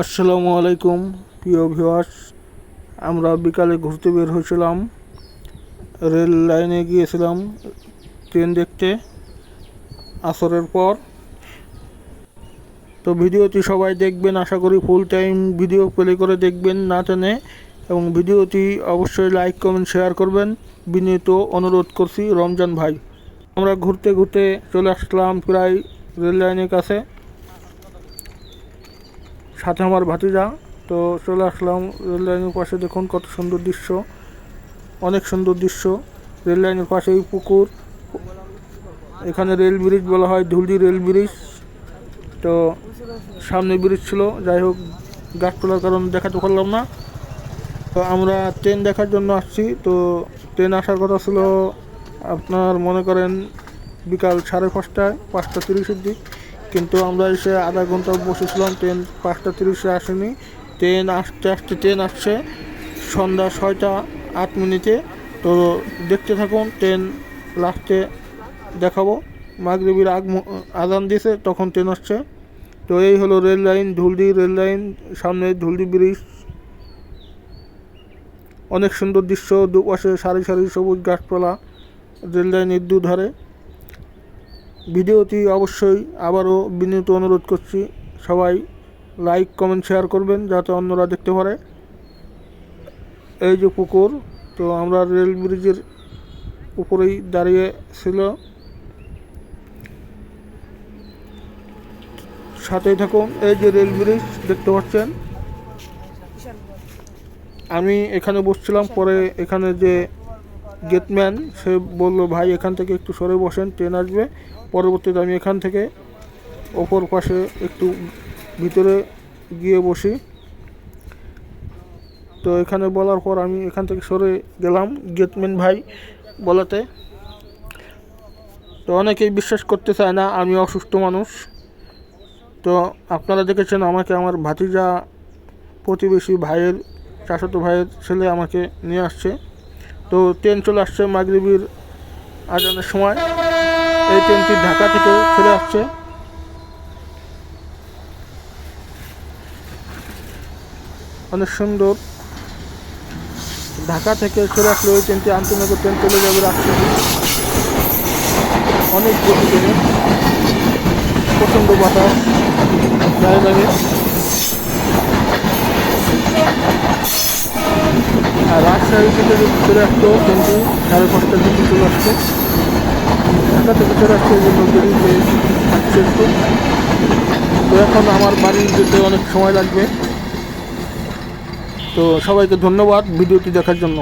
আসসালামু আলাইকুম, প্রিয় ভিউয়ার্স আমরা বিকালে ঘুরতে বের হয়েছিলাম। রেল লাইনে গিয়েছিলাম ট্রেন দেখতে আসরের পর। তো ভিডিওটি সবাই দেখবেন, আশা করি ফুল টাইম ভিডিও প্লে করে দেখবেন না টেনে। এবং ভিডিওটি অবশ্যই লাইক কমেন্ট শেয়ার করবেন। বিনীত অনুরোধ করছি রমজান ভাই। আমরা ঘুরতে ঘুরতে চলে আসলাম প্রায় রেল লাইনের কাছে। সাথে আমার ভাতিজা, তো চলে আসলাম রেল লাইনের পাশে। দেখুন কত সুন্দর দৃশ্য, অনেক সুন্দর দৃশ্য। রেল লাইনের পাশেই পুকুর, এখানে রেল ব্রিজ বলা হয় ধুলজি রেল ব্রিজ। তো সামনে ব্রিজ ছিল, যাই হোক গাছ তোলার কারণে দেখাতে পারলাম না। তো আমরা ট্রেন দেখার জন্য আসছি। তো ট্রেন আসার কথা ছিল আপনার মনে করেন বিকাল সাড়ে পাঁচটায়, পাঁচটা তিরিশের দিক। কিন্তু আমরা এসে আধা ঘণ্টা বসেছিলাম ট্রেন পাঁচটা তিরিশে আসেনি। ট্রেন আসতে আসতে ট্রেন আসছে সন্ধ্যা ছয়টা আট মিনিটে। তো দেখতে থাকুন ট্রেন লাস্টে দেখাবো। মাগরিবির আগ আজান দিয়েছে, তখন ট্রেন আসছে। তো এই হলো rail line Dhuldi rail line, সামনে ধুলদি ব্রিজ অনেক সুন্দর দৃশ্য, দুপাশে সারি সারি সবুজ গাছপালা, রেল লাইনের দুধারে। ভিডিওটি অবশ্যই আবারও বিনীত অনুরোধ করছি সবাই লাইক, কমেন্ট, শেয়ার করবেন যাতে অন্যরা দেখতে পারে। এই যে পুকুর, তো আমরা রেল ব্রিজের উপরেই দাঁড়িয়ে ছিল। সাথেই থাকুন, এই যে রেল ব্রিজ দেখতে পাচ্ছেন। আমি এখানে বসছিলাম, পরে এখানে যে গেটম্যান সে বলল, ভাই, এখান থেকে একটু সরে বসেন, ট্রেন আসবে। পরবর্তীতে আমি এখান থেকে ওপর পাশে একটু ভিতরে গিয়ে বসি। তো এখানে বলার পর আমি এখান থেকে সরে গেলাম গেটম্যান ভাই বলাতে। তো অনেকেই বিশ্বাস করতে চায় না আমি অসুস্থ মানুষ। তো আপনারা দেখেছেন আমাকে আমার ভাতিজা প্রতিবেশী ভাইয়ের, চাচাতো ভাইয়ের ছেলে আমাকে নিয়ে আসছে। তো ট্রেন চলে আসছে মাগরিবির আজানের সময়। এই ট্রেনটি ঢাকা থেকে ছেড়ে আসছে। অনেক সুন্দর। ঢাকা থেকে ছেড়ে আসলে ওই ট্রেনটি আন্তনগর ট্রেন চলে যাবে রাজশাহী অনেক গতি ট্রেনে প্রচণ্ড বাতাস। গায়ে লাগে। আর রাজশাহী থেকে চলে আসতো, ট্রেনটি সাড়ে পাঁচটার দিকে চলে আসতো। ঢাকা থেকে আসছে একটু তো এখন আমার বাড়ি যেতে অনেক সময় লাগবে। তো সবাইকে ধন্যবাদ ভিডিওটি দেখার জন্য।